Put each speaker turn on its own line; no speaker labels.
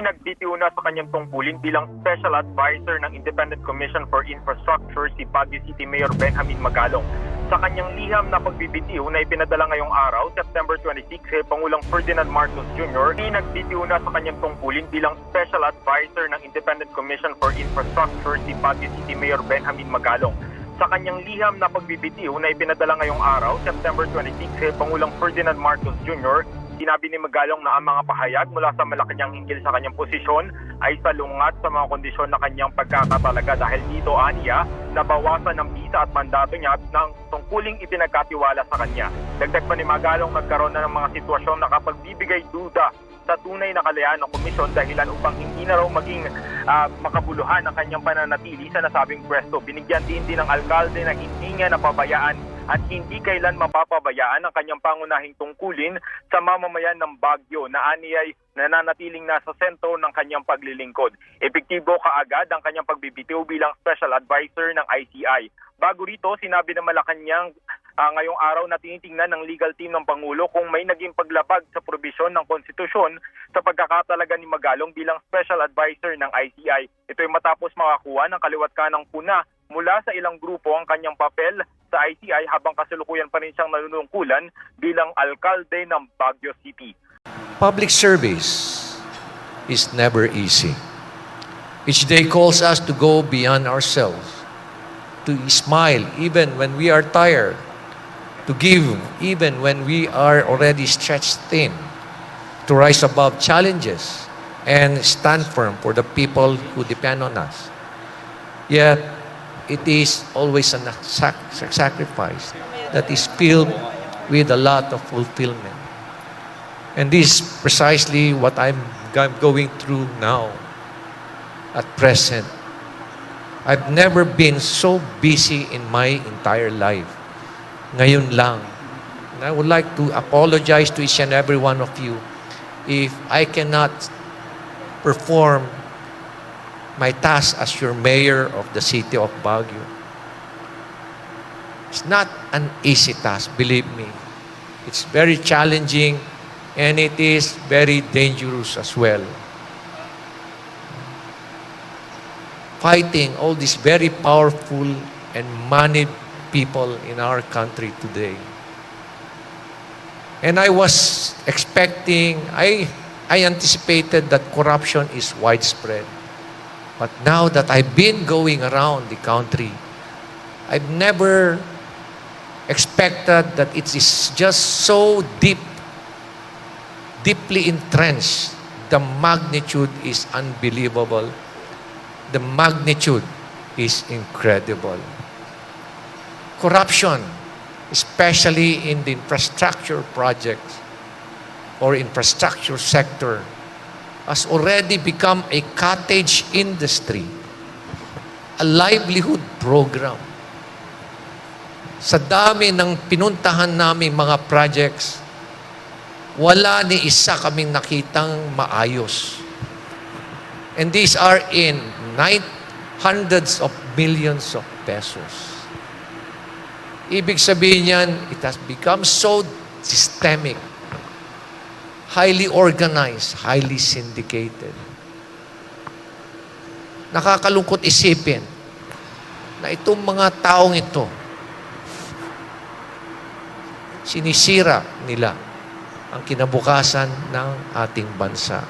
Pinagbitiw na sa kanyang tungkulin bilang Special Advisor ng Independent Commission for Infrastructure si Baguio City Mayor Benjamin Magalong. Sa kanyang liham na pagbibitiw na ipinadala ngayong araw, September 26, kay Pangulong Ferdinand Marcos Jr., pinagbitiw na sa kanyang tungkulin bilang Special Advisor ng Independent Commission for Infrastructure si Baguio City Mayor Benjamin Magalong. Sa kanyang liham na pagbibitiw na ipinadala ngayong araw, September 26, kay Pangulong Ferdinand Marcos Jr., Sinabi ni Magalong na ang mga pahayag mula sa Malacanang hinggil sa kanyang posisyon ay salungat sa mga kondisyon na kanyang pagkakatalaga dahil dito aniya nabawasan ng bisa at mandato niya ng tungkuling ipinagkatiwala sa kanya. Dagdag pa ni Magalong nagkaroon na ng mga sitwasyon na kapagbibigay duda sa tunay na kalayaan ng komisyon dahilan upang hindi na raw maging ah, makabuluhan ang kanyang pananatili sa nasabing pwesto. Binigyan din din ng alkalde na hindi niya napabayaan at hindi kailan mapapabayaan ang kanyang pangunahing tungkulin sa mamamayan ng Baguio na aniyay nananatiling nasa sentro ng kanyang paglilingkod. Epektibo kaagad ang kanyang pagbibitiw bilang special advisor ng ICI. Bago rito, sinabi ng Malacanang ah, ngayong araw na tinitingnan ng legal team ng Pangulo kung may naging paglabag sa probisyon ng konstitusyon sa pagkakatalaga ni Magalong bilang special advisor ng ICI. Ito ay matapos makakuha ng kaliwat kanang puna mula sa ilang grupo ang kanyang papel sa ICI habang kasalukuyan pa rin siyang nanunungkulan bilang alkalde ng Baguio City.
Public service is never easy. Each day calls us to go beyond ourselves, to smile even when we are tired, to give even when we are already stretched thin, to rise above challenges and stand firm for the people who depend on us. Yet, it is always a sac- sacrifice that is filled with a lot of fulfillment. And this is precisely what I'm, I'm going through now, at present. I've never been so busy in my entire life. Ngayon lang. And I would like to apologize to each and every one of you if I cannot perform my task as your mayor of the city of Baguio. It's not an easy task, believe me. It's very challenging and it is very dangerous as well. Fighting all these very powerful and moneyed people in our country today. And I was expecting, I, I anticipated that corruption is widespread. But now that I've been going around the country, I've never expected that it is just so deep, deeply entrenched. The magnitude is unbelievable. The magnitude is incredible. Corruption, especially in the infrastructure projects or infrastructure sector, has already become a cottage industry, a livelihood program. Sa dami ng pinuntahan namin mga projects, wala ni isa kaming nakitang maayos. And these are in nine, hundreds of millions of pesos. Ibig sabihin yan, it has become so systemic, highly organized, highly syndicated. Nakakalungkot isipin na itong mga taong ito, sinisira nila ang kinabukasan ng ating bansa.